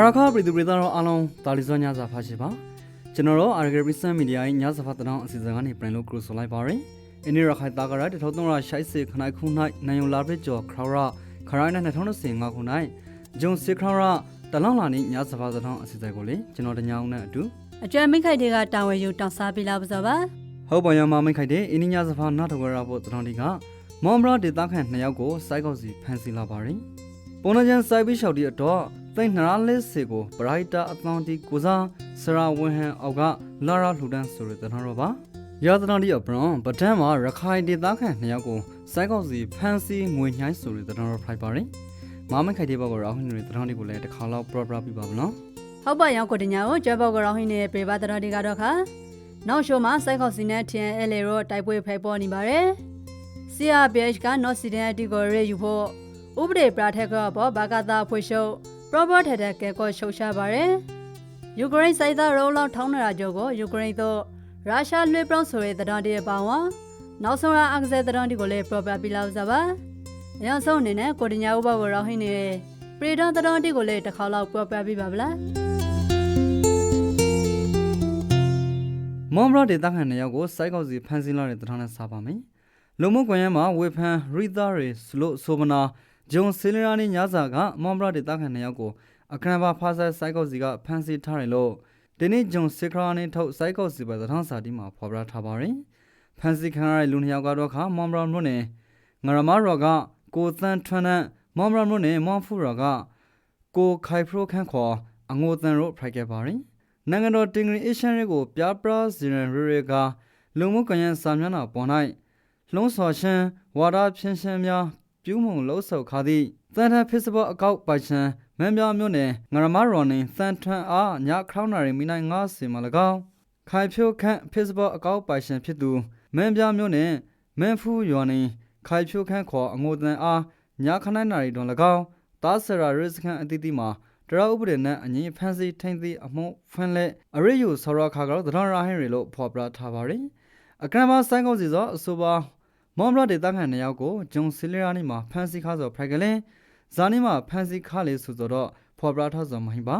အာရခပြည်သူပြည်သားတို့အားလုံးတာလီစောညစာဖတ်ရှိပါကျွန်တော်တို့အာရဂရီစန်မီဒီယာရဲ့ညစာဖတ်တောင်းအစီအစဉ်ကနေပြန်လို့ကရုဆိုလိုက်ပါရယ်အင်းရခိုင်တာကရတထောသုံးရရှိုက်စေခနိုင်ခုနိုင်နိုင်ယုံလာပြကျော်ခရရခရိုင်းနဲ့2025ခုနိုင်ဂျုံစစ်ခရရတလောင်းလာနေညစာဖတ်တောင်းအစီအစဉ်ကိုလေကျွန်တော်တညာအောင်နဲ့အတူအကျွမ်းမိခိုက်တွေကတာဝန်ယူတောင်းစားပေးလာပါစေပါဟုတ်ပါရမမိတ်ခိုက်တဲ့အင်းညစာဖတ်နားထောင်ရဖို့တောင်းဒီကမောင်ဘရာဒေတာခန့်နှစ်ယောက်ကိုစိုက်ကောက်စီဖန်ဆီးလာပါရယ်ပုံနှချန်စိုက်ပြီးလျှောက်ဒီတော့ သိန်းနရလေးစေကိုဘရိုက်တာအသံတီကိုစားစရာဝင်းဟန်အောက်ကလာရလှူဒန်းဆိုရတဲ့တော်ပါရာသနာဒီအပရွန်ပဒန်းမှာရခိုင်ဒေသခံနှစ်ယောက်ကိုစိုက်ကောက်စီဖန်စီငွေညှိုင်းဆိုရတဲ့တော်ဖိုက်ပါရင်မမခိုက်တဲ့ဘောကရောင်းနေတဲ့တော်တွေကိုလည်းတစ်ခါတော့ proper ပြပါမလို့ဟုတ်ပါရောင်ကိုတညာကိုကျွဲဘောက်ကြောင်းဟင်းနေပေပါတတော်ဒီကတော့ခါနောက်ရှိုးမှာစိုက်ခေါက်စီနဲ့ထင်အဲလေရောတိုက်ပွဲဖိုက်ပေါ်နေပါတယ် CRPH က North Sudan အတီကိုရေယူဖို့ဥပဒေပြထက်ကပေါ်ဘာကသာဖွေရှုပ် Robert ထက်တဲ့ကဲကိုရှုပ်ရှားပါတယ်ယူကရိန်းစိုက်သားရုံးလောက်ထောင်းနေတာကြောကိုယူကရိန်းတို့ရုရှားလွှဲပြောင်းဆိုတဲ့တတော်ဒီအပောင်းဝနောက်ဆုံးရအကစားတတော်ဒီကိုလည်း proper ပြလောက်စားပါအရင်ဆုံးအနေနဲ့ကိုတညာဥပကိုရောဟင်းနေပရီဒန်တတော်ဒီကိုလည်းတစ်ခါလောက် proper ပြပါဗလားမွန်ဘရဒေတာခန့်နှစ်ယောက်ကိုစိုက်ကောက်စီဖန်ဆီးလာတဲ့တော်နဲ့စားပါမယ်လုံမကွန်ရဲမှာဝေဖန်ရီသာရီစလို့ဆိုမနာ ဂျုံဆီလရာနီညစာကမွန်ဘရဒေတာခန့်နှစ်ယောက်ကိုအခရံပါဖာဆတ်စိုက်ကောက်စီကဖန်ဆီးထားတယ်လို့ဒီနေ့ဂျုံစီခရာနီထုတ်စိုက်ကောက်စီပဲတော်စာတီမှာဖော်ပြထားပါရင်ဖန်ဆီးခံရတဲ့လူနှစ်ယောက်ကတော့ခါမွန်ဘရမြို့နယ်ငရမရောကကိုသန်းထွန်းနဲ့မွန်ဘရမြို့နယ်မွန်ဖူရောကကိုခိုင်ဖရိုခန့်ခေါ်အငိုတန်တို့ဖိုက်ခဲ့ပါရင်နိုင်ငံတော်တင်ဂရီအေရှန်ရဲကိုပြပရာဇီရန်ရရေကလုံမှုကွန်ရက်စာမျက်နှာပေါ်၌လှုံ့ဆော်ခြင်းဝါဒဖြင်းရှင်းများ ပြုမှုလှုပ်ဆော်ခါသည့်သန်ထန် Facebook အကောက်ပိုင်ရှင်မန်ပြမြို့နယ်ငရမရော်နင်သန်ထွန်အားညခေါင်းနာရီမိနိုင်90မှာ၎င်းခိုင်ဖြိုးခန့် Facebook အကောက်ပိုင်ရှင်ဖြစ်သူမန်ပြမြို့နယ်မန်ဖူးရော်နင်ခိုင်ဖြိုးခန့်ခေါ်အငိုတန်အားညခနိုင်နာရီတွင်၎င်းတာဆရာရစ်ခန့်အသီးသီးမှာတရဥပဒေနဲ့အငင်းဖန်စီထိမ့်သိအမှုဖွင့်လက်အရိယုဆောရခါကတော့တရရာဟင်ရီလို့ဖော်ပြထားပါရင်အကရမဆိုင်ကောစီသောအဆိုပါ မော်မရဒေတာခန်နှစ်ယောက်ကိုဂျုံစီလီယာနီမှာဖန်စီခါဆိုဖရိုက်ကလင်ဇာနီမှာဖန်စီခါလေဆိုတော့ဖော်ပြထားဆိုမဟိပါ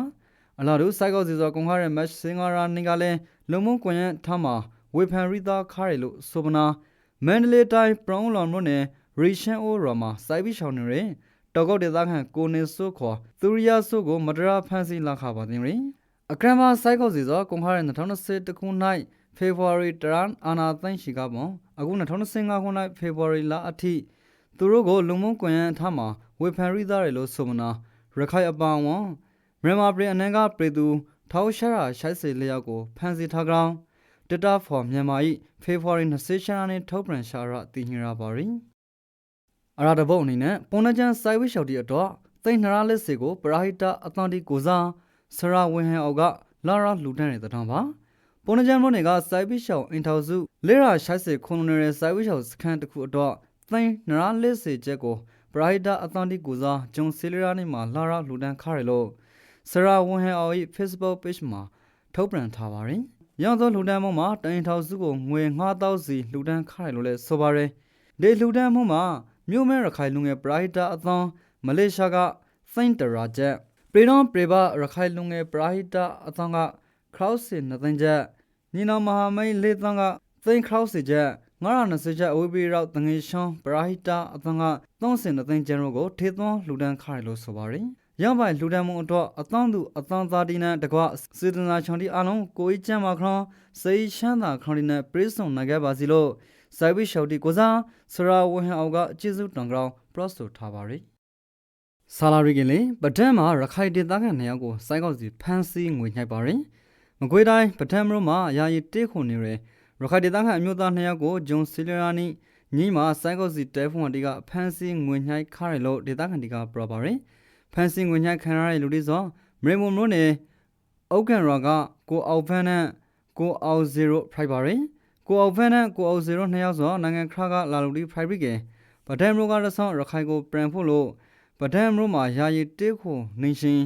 အလာတို့ဆိုင်ကောစီသောကွန်ခါရဲ့မက်စင်ဂါရာနီကလည်းလုံမှုကွန်ရက်ထားမှာဝေဖန်ရီတာခါရီလို့ဆိုပနာမန္တလေးတိုင်းပရောင်းလောင်မြို့နယ်ရီရှန်အိုရောမှာစိုက်ပြီးရှောင်းနေရင်တောက်ကောက်ဒေသခံကိုနေဆုခေါ်သူရိယဆုကိုမတရာဖန်စီလာခပါတင်ရင်အကရမဆိုင်ကောစီသောကွန်ခါရ2020တခု၌ ဖေဖော်ဝါရီတရန်အာနာသိန်းရှိကပွန်အခု2025ခု၌ဖေဖော်ဝါရီလအထိသူတို့ကိုလုံမုံကွန်ရန်အထမှာဝေဖန်ရိသားတယ်လို့ဆိုမနာရခိုင်အပန်ဝန်မြန်မာပြည်အနက်ကပြည်သူထောက်ရှာရာရှိုက်စေလျောက်ကိုဖန်စီထားကြောင်းတတဖော်မြန်မာ၏ဖေဖော်ဝါရီ20ရက်နေ့ထုတ်ပြန်ရှာရတည်ညရပါရင်အရာတပုတ်အနေနဲ့ပုံနှချန်စိုက်ဝိရှောက်တီအတွက်သိန်းနရာလက်စီကိုပရာဟိတအသန်တီကိုစားဆရာဝင်းဟန်အောက်ကလာရလူတန်းတဲ့တထောင်ပါ ပုံနှချန်မွန်တွေကစိုက်ဝိရှောက်အင်ထောက်စုလေရာရှိုက်စီခုံနေတဲ့စိုက်ဝိရှောက်စခန်းတစ်ခုအတွက်သိန်းနရာလက်စီချက်ကိုပရာဟိတအသန်တီကိုစားဂျုံစီလရာနေမှာလာရလူတန်းခါရလို့ဆရာဝင်းဟန်အောက်၏ Facebook page မှာထုတ်ပြန်ထားပါရင်ရောင်းသောလူတန်းမမှာတိုင်ထောက်စုကိုငွေ9000စီလူတန်းခါရလို့လဲဆိုပါရယ်ဒီလူတန်းမမှာမြို့မဲရခိုင်လူငယ်ပရိုက်တာအသံမလေးရှားကသိန်းတရာချက်ပြည်တော်ပြည်ပရခိုင်လူငယ်ပရိုက်တာအသံကခရောက်စင်နှစ်သိန်းချက် ညီနောင်မဟာမိတ်လေးသံကသိန်းခရောက်စီချက်920ချက်အဝေးပြေရောက်တငယ်ရှွန်ပရိုက်တာအသံက30နှစ်သိန်းကျန်တို့ကိုထေသွန်းလူဒန်းခါရလို့ဆိုပါရယ်ရောက်ပိုင်လူဒန်းမှုအတွက်အသံသူအသံသားတီနဲ့တကွစေတနာချောင်းတီအလုံးကိုကြီးချမ်းပါခရောစေရှမ်းသာခရောင်းတီနဲ့ပရိစုံနိုင်ခဲ့ပါစီလို့စိုက်ဝိရှောက်တီကိုစားစရာဝဟန်အောက်ကကျေးဇူးတောင်ကြောင်းပရော့ဆိုထားပါရယ်ဆာလာရီကလေးပဒံမှာရခိုင်ဒေသခံနှစ်ယောက်ကိုစိုက်ကောက်စီဖမ်းဆီးငွေညှိုက်ပါရယ် မကွေးတိုင်းပဒံမလို့မှာယာယီတေးခွန်နေရယ်ရခိုင်ဒေသခံအမျိုးသားနှစ်ယောက်ကိုဂျွန်စီလရာနီညီမှာစိုက်ကောက်စီတဲဖုန်တီကဖမ်းဆီးငွေညှိုက်ခါရယ်လို့ဒေသခံတီကပရောပါရယ်ဖမ်းဆီးငွေညှိုက်ခံရတဲ့လူတွေဆိုမရေမုံလို့နေအုတ်ကန်ရာကကိုအောင်ဖန်းနဲ့ကိုအောင်ဇီရိုဖိုက်ပါရယ်ကိုအောင်ဖန်နဲ့ကိုအောင်ဇီရိုနှစ်ယောက်ဆိုနိုင်ငံခရကလာလူဒီဖိုင်ဘရစ်ကေဗဒမ်ရိုကရဆောင်ရခိုင်ကိုပြန်ဖို့လို့ဗဒမ်ရိုမှာယာယီတေးခုနေရှင်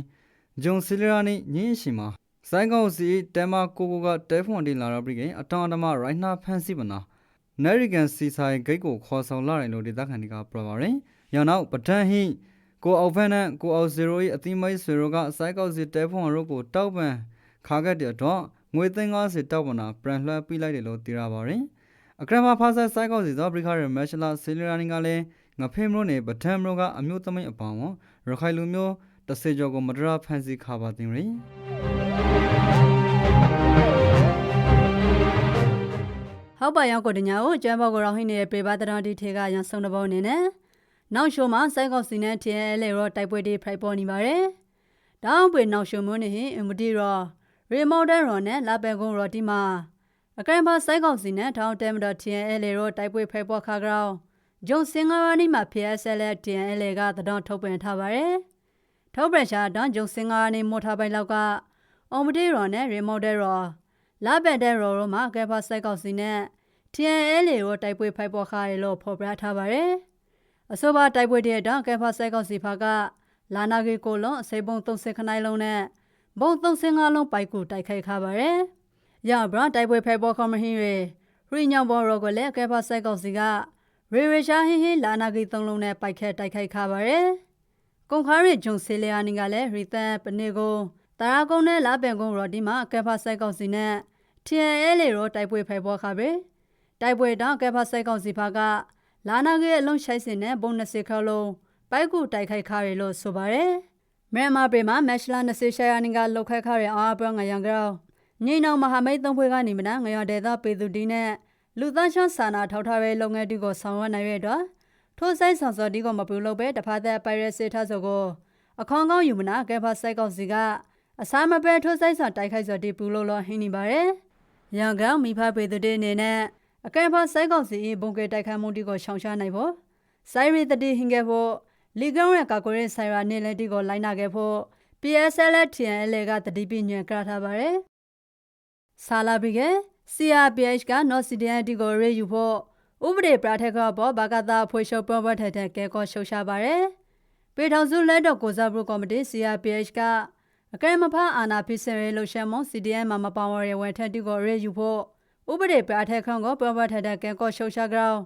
ဂျွန်စီလရာနီညင်းရှင်မှာ စိုင်းကောက်စီတဲမာကိုကိုကတဲဖွန်ဒီလာရဘရစ်ကေအတောင်အတမရိုင်းနာဖန်စီမနာနယ်ရီကန်စီဆိုင်ဂိတ်ကိုခေါ်ဆောင်လာတယ်လို့ဒေသခံတွေကပြောပါရယ်။ရောင်နောက်ပဒန်ဟိကိုအောင်ဖန်နဲ့ကိုအောင်ဇီရို၏အတိမိတ်ဆွေတို့ကစိုက်ကောက်စီတဲဖုန်းတို့ကိုတောက်ပန်ခါခဲ့တဲ့တော့ငွေ350တောက်ပန်တာပြန်လှပ်ပြလိုက်တယ်လို့သိရပါတယ်အခရမဖာဆက်စိုက်ကောက်စီသောပရိခရမက်ရှလာဆီလရာနီကလည်းငဖင်းမလို့နေပထမ်မလို့ကအမျိုးသမီးအပေါင်းဝရခိုင်လူမျိုးတစ်စေကျော်ကိုမဒရာဖန်စီခါပါတင်ရယ် ဟုတ်ပါရောကိုတညာကိုကျမ်းဘောကိုရောဟင်းနေတဲ့ပေပါတရတီထေကရန်ဆုံးတဲ့ဘောအနေနဲ့နောက်ရှိုးမှာစိုက်ကောက်စီနဲ့ထင်းလဲရောတိုက်ပွဲတွေဖိုက်ပေါ်နေပါတယ်။တောင်းပွေနောက်ရှိုးမျိုးနေဟင်အမတီရောရီမော်ဒန်ရောနဲ့လာပယ်ကုန်းရောဒီမှာအကရန်ပါစိုက်ကောက်စီနဲ့ထောင်းတဲမတော်ထင်းလဲရောတိုက်ပွဲဖိုက်ပေါ်ခါကြောင်းဂျုံစင်ကာရာနီမှာ PSL ထင်းလဲကတတော်ထုတ်ပြန်ထားပါတယ်။ထုတ်ပြန်ရှာတော့ဂျုံစင်ကာရာနီမော်ထားပိုင်လောက်က အော်မတီရောနဲ့ရီမော်ဒန်ရောလာပယ်တဲ့ရောရောမှာအကရန်ပါစိုက်ကောက်စီနဲ့ TNL ရောတိုက်ပွဲဖိုက်ပေါ်ခါရလို့ဖော်ပြထားပါတယ်။အဆိုပါတိုက်ပွဲတဲ့တော့ကက်ဖာဆိုင်ကောက်စီဖာကလာနာဂီကိုလွန်အစိပုံ30ခနိုင်လုံးနဲ့ဘုံ35လုံးပိုက်ကူတိုက်ခိုက်ခါပါတယ်။ရဘရတိုက်ပွဲဖိုက်ပေါ်ခမဟင်းရရီညောင်ဘော်ရောကိုလည်းကက်ဖာဆိုင်ကောက်စီကရေရေရှာဟင်းဟင်းလာနာဂီ3လုံးနဲ့ပိုက်ခဲတိုက်ခိုက်ခါပါတယ်။ကုံခါရဂျုံဆေလီယာနီကလည်းရီတန်ပနေကို တာရာကုန်းနဲ့လာပင်ကုန်းရောဒီမှာကက်ဖာဆိုင်ကောက်စီနဲ့ TNL ရောတိုက်ပွဲဖိုက်ပေါ်ခါပဲ။တိုက်ပွဲတောင်ကဲဖာဆိုင်ကောင်စီဖာကလာနာကေအလုံးရှိုက်စင်နဲ့ဘုံ20ခါလုံးပိုက်ကူတိုက်ခိုက်ခါရလို့ဆိုပါတယ်။မြန်မာပြည်မှာမက်ရှလာ20ရှာယာနင်ကလောက်ခိုက်ခါရအောင်ပြောငရံကြောင်းငိန်အောင်မဟာမိတ်သုံးဖွဲ့ကနေမနာငရဒေသပေသူတီနဲ့လူသားချောစာနာထောက်ထားတဲ့လုပ်ငန်းတီကိုဆောင်ရွက်နိုင်ရတော့ထိုးဆိုင်ဆောင်စော်တီကိုမပူလို့ပဲတဖာသက်ပိုင်ရစစ်ထားဆိုကိုအခေါင်ကောင်းယူမနာကဲဖာဆိုင်ကောင်စီက အစားမပဲထိုးဆိုင်ဆောင်တိုက်ခိုက်စော်တီပူလို့လို့ဟင်းနေပါတယ်။ရန်ကောင်မိဖပေသူတီအနေနဲ့အကဲဖာစိုက်ကောက်စီဘုံကဲတိုက်ခိုက်မှုတီကိုရှောင်ရှားနိုင်ဖို့စိုက်ရီတတိဟင်ခဲ့ဖို့လီကောင်ရဲ့ကာကွယ်ရေးဆိုင်ရာနေလဲတီကိုလိုက်နာခဲ့ဖို့ PSL TNL ကတတိပြညံကထားပါတယ်။ဆာလာဘီက CRPH က North Sudan တီကိုရေယူဖို့ဥပဒေပြထက်ကပေါ်ဘာကတာဖွေရှုပ်ပေါ်ပေါ်ထက်တဲ့ကဲကောရှုပ်ရှားပါတယ်။ပေထောင်စုလက်တော့ကိုစားဘရုကော်မတီ CRPH က အကဲမဖာအာနာဖိစရဲလှရှမ်းမ CDN မှာမပါဝင်ရဝန်ထက်တီကိုရေယူဖို့ဥပဒေပြထက်ခန့်ကိုပြောပြထတဲ့ကဲကောရှုပ်ရှားကြောင်း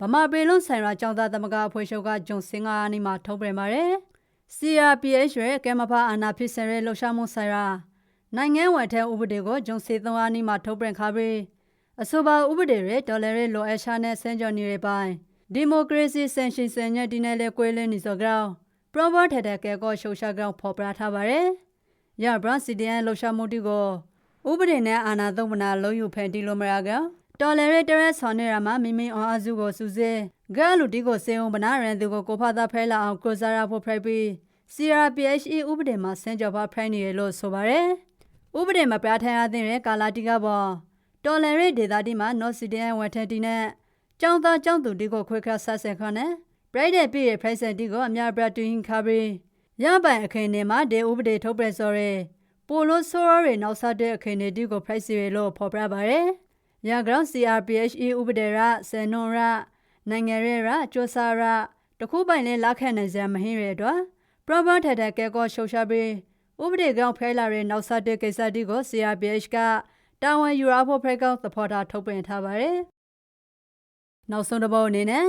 ဗမာပြည်လုံးဆိုင်ရာចောင်းသားသမဂအဖွဲ့ချုပ်ကဂျုံစင်ကာနီမှာထုတ်ပြန်ပါတယ် CRPH ရဲ့ကဲမဖာအာနာဖိစရဲလှရှားမှုဆိုင်ရာနိုင်ငံဝန်ထက်ဥပဒေကိုဂျုံစေသုံးအားနီမှာထုတ်ပြန်ခါပြီးအဆိုပါဥပဒေရဲ့ဒေါ်လာရဲ့လိုအပ်ရှာနဲ့ဆန်ကျော်နေရပိုင်းဒီမိုကရေစီဆန်ရှင်ဆန်ညက်ဒီနယ်လေကွဲလင်းနေစောကြောင်းပရောဘတ်ထက်တဲ့ကဲကောရှုပ်ရှားကြောင်းဖော်ပြထားပါတယ် ရဘရစီဒီအန်လှရှားမှုတီကိုဥပဒေနဲ့အာဏာသုံးမနာလုံးယူဖန်တီလိုမရကတော်လရဲတရက်ဆောင်းနေရမှာမိမိအောင်အစုကိုစူးစေဂါလူတီကိုစေအောင်ဗနာရန်သူကိုကိုဖသာဖဲလာအောင်ကိုစားရဖို့ဖရိုက်ပြီး CRPHE ဥပဒေမှာဆင်းကြော်ပါဖရိုက်နေရလို့ဆိုပါရယ်ဥပဒေမှာပြဋ္ဌာန်းအသင့်တဲ့ကာလာတီကပေါ်တော်လရဲဒေသတီမှာ North Sudan ဝန်ထက်တီနဲ့ကျောင်းသားကျောင်းသူတီကိုခွဲခါဆက်ဆက်ခနဲ့ Bright ပြည့်ရဲ့ Price တီကိုအများပြတူဟင်ခါပြီး ရပိုင်အခင်းနေမှာဒေဥပဒေထုတ်ပြန်စော်ရဲပိုလိုဆိုရရဲ့နောက်ဆက်တဲ့အခင်းတွေကို price ရလို့ဖော်ပြပါရယ်။ရဂရောင်း CRPHE ဥပဒေရဆယ်နွန်ရနိုင်ငံရဲရကျိုစာရတခုပိုင်လဲလက်ခံနိုင်စရာမဟင်းရတော့ proper ထက်တဲ့ကဲကောရှုပ်ရှာပြီးဥပဒေကောင်ဖဲလာတဲ့နောက်ဆက်တဲ့ကိစ္စတီကို CRPH ကတာဝန်ယူရဖို့ဖဲကောင်သဘောထားထုတ်ပြန်ထားပါရယ်။နောက်ဆုံးတစ်ပုတ်အနေနဲ့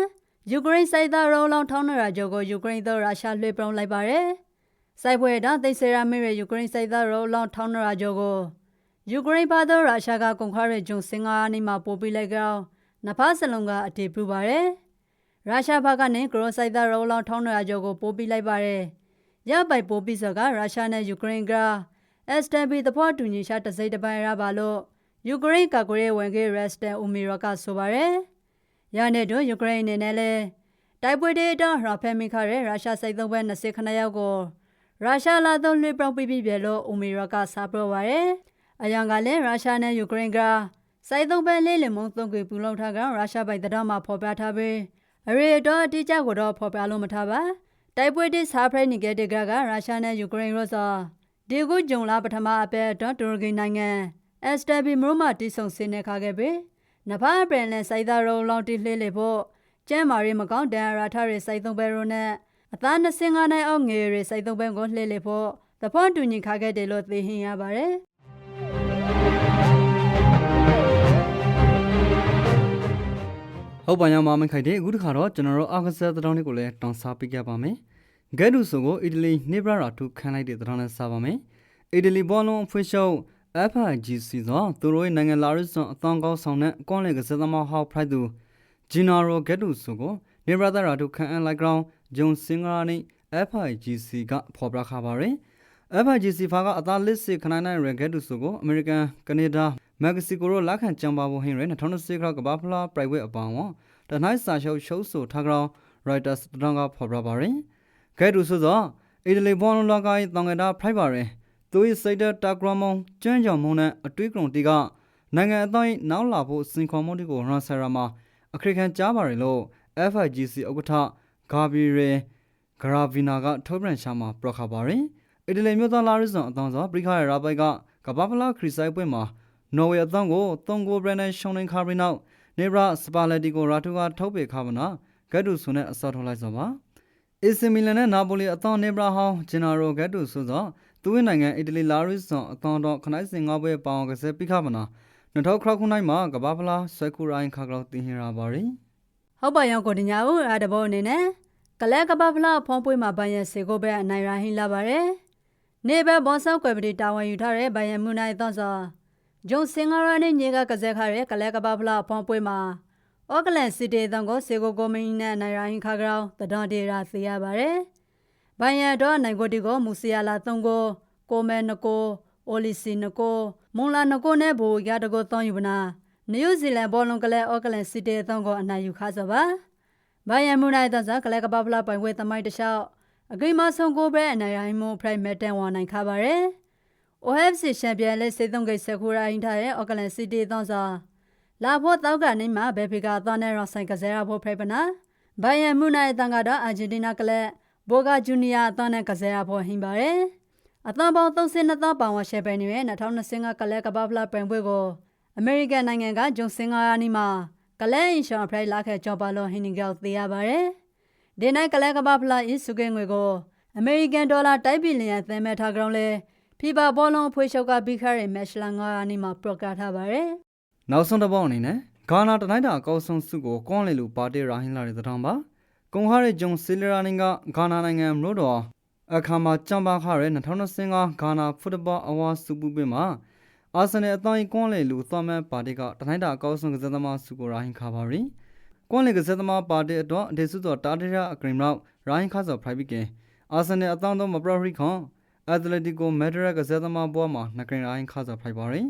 ယူကရိန်းစိုက်သားရုံးလောင်းထောင်းနရာဂျိုကိုယူကရိန်းသောရုရှားလွှဲပြောင်းလိုက်ပါရယ်။ စိုက်ပွဲတောင်သိစေရမီရဲ့ယူကရိန်းစိုက်သားရုံးလောင်းထောင်းနရာဂျိုကိုယူကရိန်းဘာသောရုရှားကကုန်ခါရဲ့ဂျုံစင်ကာနီမှာပို့ပြီးလိုက်ကြောင်းနဖားစလုံးကအတည်ပြုပါရယ်။ရုရှားဘက်ကနေဂရိုစိုက်သားရုံးလောင်းထောင်းနရာဂျိုကိုပို့ပြီးလိုက်ပါရယ်။ရပိုက်ပို့ပြီးစောကရုရှားနဲ့ယူကရိန်းက STB သဘောတူညီချက်တစ်စိတ်တစ်ပိုင်းရပါလို့ယူကရိန်းကာကွယ်ရေးဝန်ကြီးရက်စတန်အူမီရကဆိုပါရယ်။ရတဲ့တို့ယူကရိန်းအနေနဲ့လည်းတိုက်ပွဲတွေတော့ရာဖဲမိခရဲရုရှားစိတ်သုံးဘက်20ခဏရောက်ကို ရုရှားလာတော့လွှဲပြောင်းပြပြပြလို့အူမီရကစားပြောပါရယ်။အယံကလည်းရုရှားနဲ့ယူကရိန်းကစိတ်သုံးဘက်လေးလင်မုံသုံးကွေပူလုံးထားကရုရှားပိုက်တဲ့တော့မှဖော်ပြထားပြီးအရေတော့အတိအကျကိုတော့ဖော်ပြလို့မထားပါ။တိုက်ပွဲတွေစားဖရိုက်နေကြတဲ့ကကရုရှားနဲ့ယူကရိန်းရောစောဒီကုဂျုံလာပထမအပဲတော့တူရကီနိုင်ငံ STB မြို့မှာတိဆုံစင်းနေခါခဲ့ပြီနဖားပရင်နဲ့စိုက်သားရုံလောင်းတိလှေးလေဖို့ကျမ်းမာရီမကောင်းတန်ရာထရီစိုက်သုံးဘဲရုံနဲ့ အသား25နိုင်အောင်ငယ်ရီစိုက်သုံးဘဲကိုလှေးလေဖို့သဖွန်တူညီခါခဲ့တယ်လို့သိဟင်ရပါတယ်ဟုတ်ပါရမမခိုက်တဲ့အခုတခါတော့ကျွန်တော်တို့အာကစားသတင်းတွေကိုလည်းတောင်းစားပေးကြပါမယ်ဂဲဒူဆိုကိုအီတလီနေဘရာထုခံလိုက်တဲ့သတင်းနဲ့စာပါမယ်အီတလီဘောလုံးအဖွဲ့ချုပ် FIGC သောသူတို့ရဲ့နိုင်ငံလာရစ်စွန်အသောင်းကောင်းဆောင်တဲ့ကွန်လက်ကစားသမားဟောက်ဖရိုက်သူဂျီနာရိုဂဲဒူဆိုကိုနေဘရာထုခံအန်လိုက်ကောင် ဂျွန်စင်ဂရာနီ FIGC ကဖော်ပြခါပါရယ် FIGC ဖာကအသားလစ်စစ်ခနိုင်နိုင်ရဂက်ဒူဆိုကိုအမေရိကန်ကနေဒါမက္ကဆီကိုတို့လက်ခံကြံပါဖို့ဟင်းရ2020ခါကဘာဖလာ private အပောင်းဝတနိုင်စာရှုပ်ရှုပ်ဆိုထားကောင် Reuters တန်းကဖော်ပြပါရင်ဂက်ဒူဆိုသောအီတလီဘောလုံးလောကရဲ့တောင်ကတာဖိုက်ပါရင်သူ၏စိတ်တတာဂရမုံကျွမ်းကြောင်မုံနဲ့အတွေးကရုံတီကနိုင်ငံအတိုင်းနောက်လာဖို့စင်ခွန်မှုတွေကိုရန်ဆရာမှာအခရိကန်ကြားပါရလို့ FIGC ဥက္ကဋ္ဌ ဂါဘီရီဂရာဗီနာကထုတ်ပြန်ရှာမှာပြခပါရင်အီတလီမြို့သားလာရစ်စွန်အတောင်စောပရိခါရရာပိုက်ကကဘာဖလာခရီဆိုင်ပွဲမှာနော်ဝေအတောင်ကိုသုံးကိုဘရန်နဲ့ရှုံနေခါပြီးနောက်နေဘရာစပါလက်တီကိုရာထူကထုတ်ပေခါမနာဂက်ဒူဆိုနဲ့အစောထုတ်လိုက်စောပါအီစီမီလန်နဲ့နာပိုလီအတောင်နေဘရာဟောင်းဂျင်နာရိုဂက်ဒူဆိုသောသူ့နိုင်ငံအီတလီလာရစ်စွန်အတောင်တော့ခနိုင်စင်ငါပွဲပေါအောင်ကစားပိခါမနာ2000ခရခုနိုင်မှာကဘာဖလာဆွဲကူရိုင်းခါကောက်တင်ဟရာပါရီ ဟုတ်ပါရောကိုတင်ညာဦးအားတဘောအနေနဲ့ကလဲကပဖလာဖုံးပွေးမှာဘိုင်ယန်စေကိုပဲအနိုင်ရဟင်းလာပါတယ်နေဘဘောဆောက်ကွယ်ပတိတာဝန်ယူထားတဲ့ဘိုင်ယန်မူနိုင်သောစောဂျုံစင်ဂရာနဲ့ညီကကစက်ခါတဲ့ကလဲကပဖလာဖုံးပွေးမှာအော့ကလန်စီတီတန်ကိုစေကိုကိုမင်းနဲ့နိုင်ရဟင်းခါကြောင်းတတော်ဒေရာသိရပါတယ်ဘိုင်ယန်တော့နိုင်ကိုတီကိုမူစီယာလာ3ကိုကိုမဲနကိုအိုလီစီနကိုမွန်လာနကိုနဲ့ဘူရတကိုတောင်းယူပနာ နယူးဇီလန်ဘောလုံးကလေးအော့ကလန်စီတီအသွန်းကိုအနိုင်ယူခါစောပါဘိုင်ယန်မူနိုင်တဲ့ဇာကလေးကပပလာပိုင်ဝဲသမိုင်းတလျှောက်အဂိမဆုံကိုပဲအနိုင်ရိုင်းမှုဖရိုက်မက်တန်ဝါနိုင်ခါပါရယ် OFC ချန်ပီယံလက်စေသုံးကိစကူရိုင်းထားတဲ့အော့ကလန်စီတီအသွန်းစာလာဖို့တောက်ကနေမှဘယ်ဖီကအသွန်းနဲ့ရောဆိုင်ကစားရဖို့ဖရိုက်ပနာဘိုင်ယန်မူနိုင်တဲ့ကတော့အာဂျင်တီးနားကလေးဘောဂါဂျူနီယာအသွန်းနဲ့ကစားရဖို့ဟင်းပါရယ်အသွန်းပေါင်း32သောပေါင်ဝရှယ်ပိုင်နေတဲ့2025ကလေးကပပလာပင်ပွဲကို အမေရိကန်နိုင်ငံကဂျွန်စင်ဂါယာနီမှာကလဲအင်ရှောင်းဖရိုက်လာခဲ့ကြောပါလောဟင်းနီကောက်သိရပါဗျ။ဒီနိုင်ကလဲကပဖလာအစ်စုကဲငွေကိုအမေရိကန်ဒေါ်လာတိုက်ဘီလီယံသန်းမဲ့ထားကြောင်းလဲဖီဘာဘောလုံးအဖွေးချုပ်ကပြီးခရဲမက်ရှ်လာငါယာနီမှာပရိုကတ်ထားပါဗျ။နောက်ဆုံးတစ်ပေါက်အနေနဲ့ဂါနာတနိုင်တာအကောက်ဆုံးစုကိုကွန်လေလူပါတီရာဟင်းလာတဲ့တောင်ပါကွန်ဟာရဲ့ဂျုံဆီလရာနင်ကဂါနာနိုင်ငံမြို့တော်အခါမှာကြံပါခရဲ2025ဂါနာဖုတဘောအဝါစုပူပင်မှာ အာဆင်နယ်အတိုင်းကွန်လေလူသောမန်ပါတီကတနိုင်တာအကောက်ဆုံးကစားသမားစုကိုရာဟင်းခါပါရီကွန်လေကစားသမားပါတီအတွက်ဒေစုတော်တာတရာအဂရင်ရောက်ရာဟင်းခါစောဖရိုက်ပြီးကင်အာဆင်နယ်အတောင်တော့မပရဟိခွန်အက်တလက်တီကိုမက်ဒရက်ကစားသမားဘောမှာနဂရင်ရာဟင်းခါစောဖရိုက်ပါရီ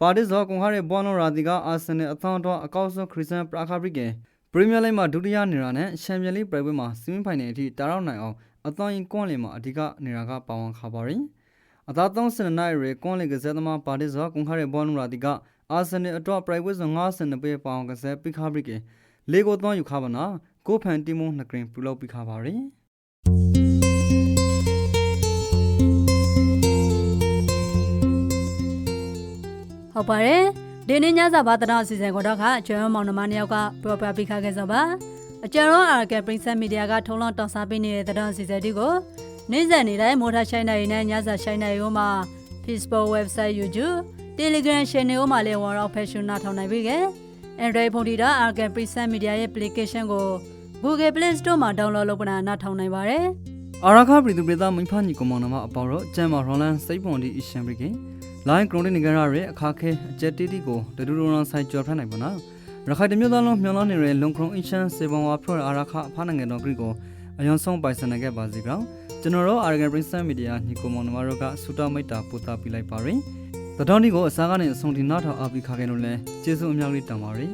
ပါတီဇောကွန်ဟာရဲ့ဘွာနိုရာတီကအာဆင်နယ်အထောင်းတော့အကောက်ဆုံးခရစ်စတန်ပရာခဘရစ်ကင်ပရီးမီးယားလိဂ်မှာဒုတိယနေရာနဲ့ချန်ပီယံလိဂ်ပြိုင်ပွဲမှာဆီမီဖိုင်နယ်အထိတာရောက်နိုင်အောင်အသွင်ကွန်လီမှာအဓိကနေရာကပါဝင်ခါပါရင် အသာသုံးစနနိုင်ရဲကွန်လီကစားသမားပါတီဇောကွန်ဟာရဲ့ဘွာနိုရာတီကအာဆင်နယ်အတွက်ပြိုင်ပွဲစုံ90ပဲပါဝင်ကစားပိခါဘရစ်ကင်လေကိုသွန်းယူခါပါနာကိုဖန်တီမုန်နဂရင်ပူလောက်ပိခါပါရင်ဟုတ်ပါတယ်ဒီနေ့ညစာဘာတနာအစီအစဉ်ကိုတော့ခအကျွမ်းမောင်နှမနှစ်ယောက်ကပရိုပရာပိခခဲ့စောပါအကျွမ်းရောအာကယ်ပရိသတ်မီဒီယာကထုံးလောက်တောင်းစားပေးနေတဲ့တနာအစီအစဉ်ဒီကို နေ့စဉ်နေ့တိုင်းမိုးထားရှိုင်းနေနဲ့ညစာရှိုင်းနေရောမှာ Facebook website YouTube Telegram channel မှာလည်းဝါရောက် fashion နာထောင်နိုင်ပြီကဲ Android ဖုန်းတီတာအာကယ်ပရိသတ်မီဒီယာရဲ့ application ကို Google Play Store မှာ download လုပ်ကနာနာထောင်နိုင်ပါတယ်အာရခပရီသူပရိသတ်မိဖာညီကမောင်နမအပေါတော့ကျမ်းမာရောလန်စိတ်ပွန်ဒီအရှင်ဘရစ်ကင်လိုင်းကရုံးနေကြရတဲ့အခါခဲအကျက်တီတီကိုတဒူရုံလန်ဆိုင်ကျော်ဖတ်နိုင်ပါနာရခိုင်တမျိုးသားလုံးမျောင်းနေတဲ့လုံခရုံအင်ရှန်စေဘွန်ဝါဖော်အာရခအဖားနိုင်ငံတော်ဂရိကို အယွန်ဆုံးပိုင်စနခဲ့ပါစီကောင်ကျွန်တော်တို့ Arrogant Princess Media ညီကိုမောင်နမတို့ကစူတာမိတ်တာပို့တာပြလိုက်ပါရင်တတော်ဒီကိုအစားကနေအဆုံးဒီနောက်ထောင်အပိခါခဲ့လို့လဲကျေးဇူးအများကြီးတောင်းပါရယ်